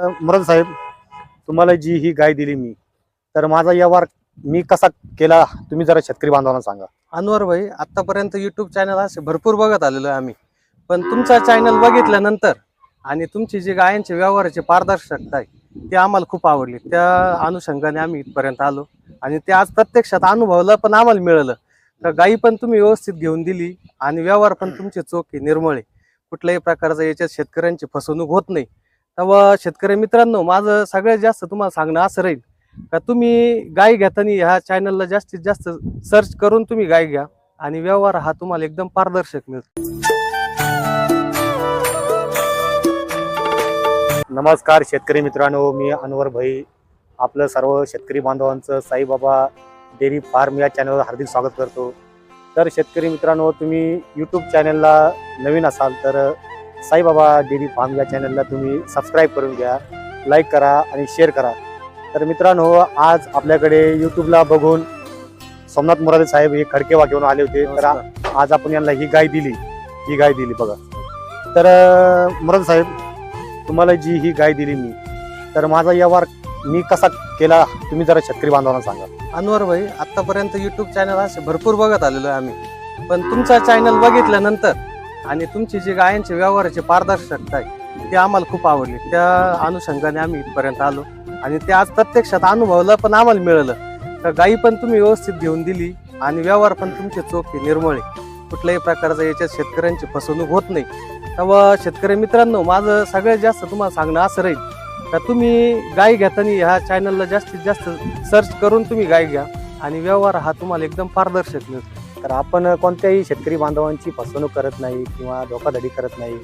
मुरद साहेब तुम्हाला जी ही गाय दिली मी तर माझा व्यवहार मी कसा केला तुम्ही जरा शेतकरी बांधवांना सांगा. अनवर भाई आतापर्यंत युट्यूब चॅनल असे भरपूर बघत आलेलो आहे आम्ही. पण तुमचा चॅनल बघितल्यानंतर आणि तुमची जी गायांची व्यवहाराची पारदर्शकता आहे ती आम्हाला खूप आवडली. त्या अनुषंगाने आम्ही इथपर्यंत आलो. आणि ते आज प्रत्यक्षात अनुभवलं पण आम्हाला मिळालं. तर गायी पण तुम्ही व्यवस्थित घेऊन दिली आणि व्यवहार पण तुमचे चोखे निर्मळे कुठल्याही प्रकारचं याच्यात शेतकऱ्यांची फसवणूक होत नाही. तेव्हा शेतकरी मित्रांनो माझं सगळ्यात जास्त तुम्हाला सांगणं असं राहील का तुम्ही गाय घेताना ह्या चॅनलला जास्तीत जास्त सर्च करून तुम्ही गाय घ्या आणि व्यवहार हा तुम्हाला एकदम पारदर्शक मिळतो. नमस्कार शेतकरी मित्रांनो मी अनवर भाई. आपलं सर्व शेतकरी बांधवांचं साईबाबा डेअरी फार्म या चॅनलवर हार्दिक स्वागत करतो. तर शेतकरी मित्रांनो तुम्ही यूट्यूब चॅनलला नवीन असाल तर साईबाबा डेअरी फार्म या चॅनलला तुम्ही सबस्क्राईब करून घ्या लाईक करा आणि शेअर करा. तर मित्रांनो आज आपल्याकडे यूट्यूबला बघून सोमनाथ मुरादे साहेब हे खडकेवा घेऊन आले होते. तर आज आपण यांना ही गाय दिली. ही गाय दिली बघा. तर मुराद साहेब तुम्हाला जी ही गाय दिली मी तर माझा व्यवहार मी कसा केला तुम्ही जरा शेतकरी बांधवांना सांगा. अनवर भाई आतापर्यंत युट्यूब चॅनल असे भरपूर बघत आलेलो आहे आम्ही. पण तुमचा चॅनल बघितल्यानंतर आणि तुमची जी गायांची व्यवहाराची पारदर्शकता आहे ती आम्हाला खूप आवडली. त्या अनुषंगाने आम्ही इथपर्यंत आलो. आणि ते आज प्रत्यक्षात अनुभवलं पण आम्हाला मिळालं. तर गायी पण तुम्ही व्यवस्थित घेऊन दिली आणि व्यवहार पण तुमचे चोखे निर्मळे कुठल्याही प्रकारचं याच्यात शेतकऱ्यांची फसवणूक होत नाही. तेव्हा शेतकरी मित्रांनो माझं सगळ्यात जास्त तुम्हाला सांगणं असं राहील का तुम्ही गाय घेताना ह्या चॅनलला जास्तीत जास्त सर्च करून तुम्ही गाय घ्या आणि व्यवहार हा तुम्हाला एकदम पारदर्शक मिळतो. तर आपण कोणत्याही शेतकरी बांधवांची फसवणूक करत नाही किंवा धोकाधडी करत नाही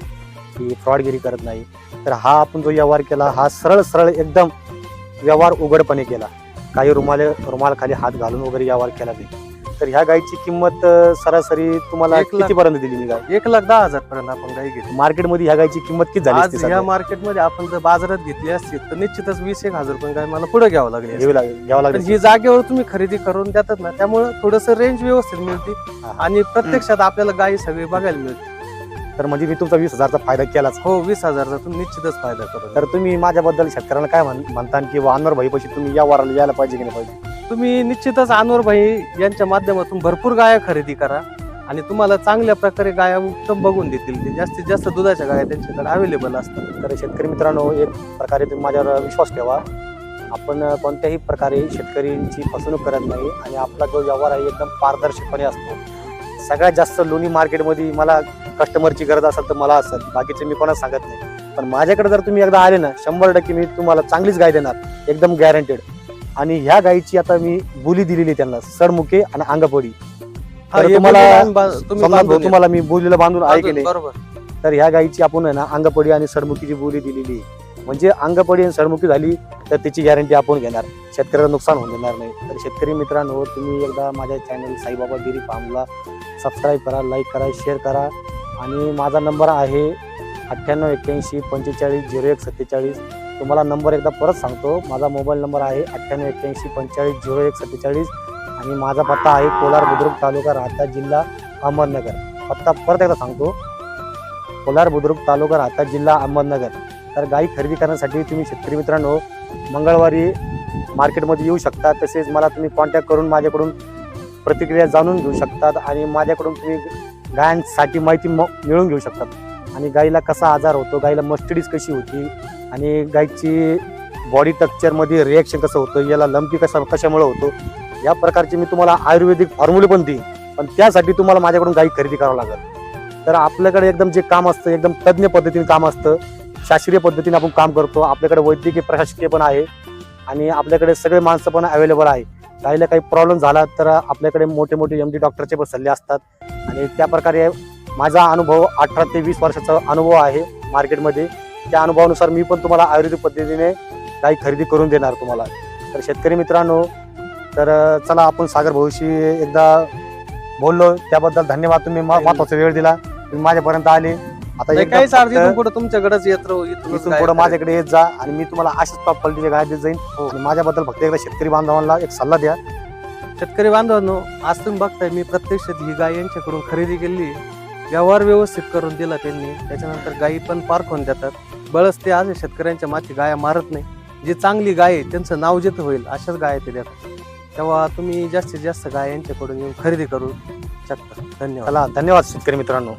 की फ्रॉडगिरी करत नाही. तर हा आपण जो व्यवहार केला हा सरळ सरळ एकदम व्यवहार उघडपणे केला. काही रुमाल रुमाल खाली हात घालून वगैरे व्यवहार केला नाही. तर ह्या गायची किंमत अं, सरासरी तुम्हाला एक लाख. कितीपर्यंत दिली मी गाय एक लाख दहा हजार पर्यंत आपण गाय घेतो मार्केटमध्ये ह्या गायची किंमत किती झाली आज ह्या सध्या? मार्केटमध्ये आपण जर बाजारात घेतली असती तर निश्चितच वीस एक हजार रुपये गाय मला पुढे घ्यावं लागली असती. घ्यावी लागेल घ्यावं पण लागेल ही जागेवर तुम्ही खरेदी करून देतात ना त्यामुळे थोडस रेंज व्यवस्थित मिळते हा. आणि प्रत्यक्षात आपल्याला गायी सगळी बघायला मिळते तर म्हणजे मी तुमचा वीस हजारचा फायदा केलाच हो वीस हजारचा तुम्ही निश्चितच फायदा करू तर तुम्ही माझ्याबद्दल शेतकऱ्यांना काय म्हण- म्हणता की अनवर भाईपाशी तुम्ही या वाराला यायला पाहिजे की नाही पाहिजे तुम्ही निश्चितच अनवर भाई यांच्या माध्यमातून भरपूर गाया खरेदी करा आणि तुम्हाला चांगल्या प्रकारे गाया उत्तम बघून देतील. ते जास्तीत जास्त दुधाच्या गाया त्यांच्याकडे अवेलेबल असतात. तर शेतकरी मित्रांनो एक प्रकारे तुम्ही माझ्यावर विश्वास ठेवा. आपण कोणत्याही प्रकारे शेतकऱ्यांची फसवणूक करत नाही आणि आपला जो व्यवहार आहे एकदम पारदर्शकपणे असतो. सगळ्यात जास्त लोणी मार्केटमध्ये मला कस्टमरची गरज असेल तर मला असेल. बाकीचे मी कोणाच सांगत नाही. पण माझ्याकडे जर तुम्ही एकदा आले ना शंभर टक्के मी तुम्हाला चांगलीच गाय देणार. एकदम गॅरंटेड आणि ह्या गायीची आता मी बोली दिलेली आहे त्यांना सडमुखे आणि अंगपडी तर तुम्हाला- समजा तुम्हाला मी बोलीला बांधून या. ऐकले बरोबर. तर ह्या गायीची आपण आहे ना अंगपडी आणि सडमुखीची बोली दिलेली आहे. म्हणजे अंगपडी आणि सडमुखी झाली तर त्याची गॅरंटी आपण घेणार. शेतकऱ्याला नुकसान होऊन देणार नाही. तर शेतकरी मित्रांनो तुम्ही एकदा माझ्या चॅनल साईबाबा गिरी फार्मला सबस्क्राईब करा लाईक करा शेअर करा. आणि माझा नंबर आहे अठ्ठ्याण्णव एक्क्याऐंशी पंचेचाळीस झिरो एक सत्तेचाळीस. तुम्हाला नंबर एकदा परत सांगतो. माझा मोबाईल नंबर आहे अठ्ठ्याण्णव एक्क्याऐंशी पंचेचाळीस झिरो एक सत्तेचाळीस आणि माझा पत्ता आहे कोलार बुद्रुक तालुका राहता जिल्हा अहमदनगर. पत्ता परत एकदा सांगतो. कोलार बुद्रुक तालुका राहता जिल्हा अहमदनगर. तर गाई खरेदी करण्यासाठी तुम्ही शेतकरी मित्रांनो मंगळवारी मार्केटमध्ये येऊ शकता. तसेच मला तुम्ही कॉन्टॅक्ट करून माझ्याकडून प्रतिक्रिया जाणून घेऊ शकतात आणि माझ्याकडून तुम्ही गायांसाठी माहिती म- मिळवून घेऊ शकतात. आणि गाईला कसा आजार होतो गाईला मस्टडीज कशी होती आणि गाईची बॉडी टक्चरमध्ये रिॲक्शन कसं होतं याला लंपी कसा कशामुळे होतो या प्रकारचे मी तुम्हाला आयुर्वेदिक फॉर्म्युले पण देईन. पण त्यासाठी तुम्हाला माझ्याकडून गाई खरेदी करावं लागेल. तर आपल्याकडे एकदम जे काम असतं एकदम तज्ज्ञ पद्धतीने काम असतं शास्त्रीय पद्धतीने आपण काम करतो आपल्याकडे वैद्यकीय प्रशासकीय पण आहे आणि आपल्याकडे सगळे माणसं पण अवेलेबल आहे. गाईला काही प्रॉब्लेम झाला तर आपल्याकडे मोठे मोठे एम डी डॉक्टरचे पण सल्ले असतात आणि त्या प्रकारे माझा अनुभव अठरा ते वीस वर्षाचा अनुभव आहे मार्केटमध्ये त्या अनुभवानुसार मी पण तुम्हाला आयुर्वेदिक पद्धतीने गाई खरेदी करून देणार तुम्हाला. तर शेतकरी मित्रांनो तर चला आपण सागर भाऊशी एकदा बोललो. त्याबद्दल धन्यवाद. तुम्ही महत्त्वाचा वेळ दिला. तुम्ही माझ्यापर्यंत आले. आता एकदा अर्थ फक्त पुढे तुमच्याकडेच येत राहू इथूनच इथून गाय पुढे. माझ्याकडे येत जा आणि मी तुम्हाला अशाच टॉप क्वालिटीच्या गाय देत जाईन. आणि माझ्याबद्दल फक्त एकदा शेतकरी बांधवांना एक सल्ला द्या. शेतकरी बांधवांनो आज तुम्ही बघताय मी प्रत्यक्षात ही गाय यांच्याकडून खरेदी केली. व्यवहार व्यवस्थित करून दिला त्यांनी. त्याच्यानंतर गायी पण पार्क होऊन देतात बळसते ते शेतकऱ्यांच्या माती गाया मारत नाही. जी चांगली गाय आहे त्यांचं नाव जिथं होईल अशाच गाय ते देतात. तेव्हा तुम्ही जास्तीत जास्त गाय यांच्याकडून येऊन खरेदी करू शकता. धन्यवाद. धन्यवाद शेतकरी मित्रांनो.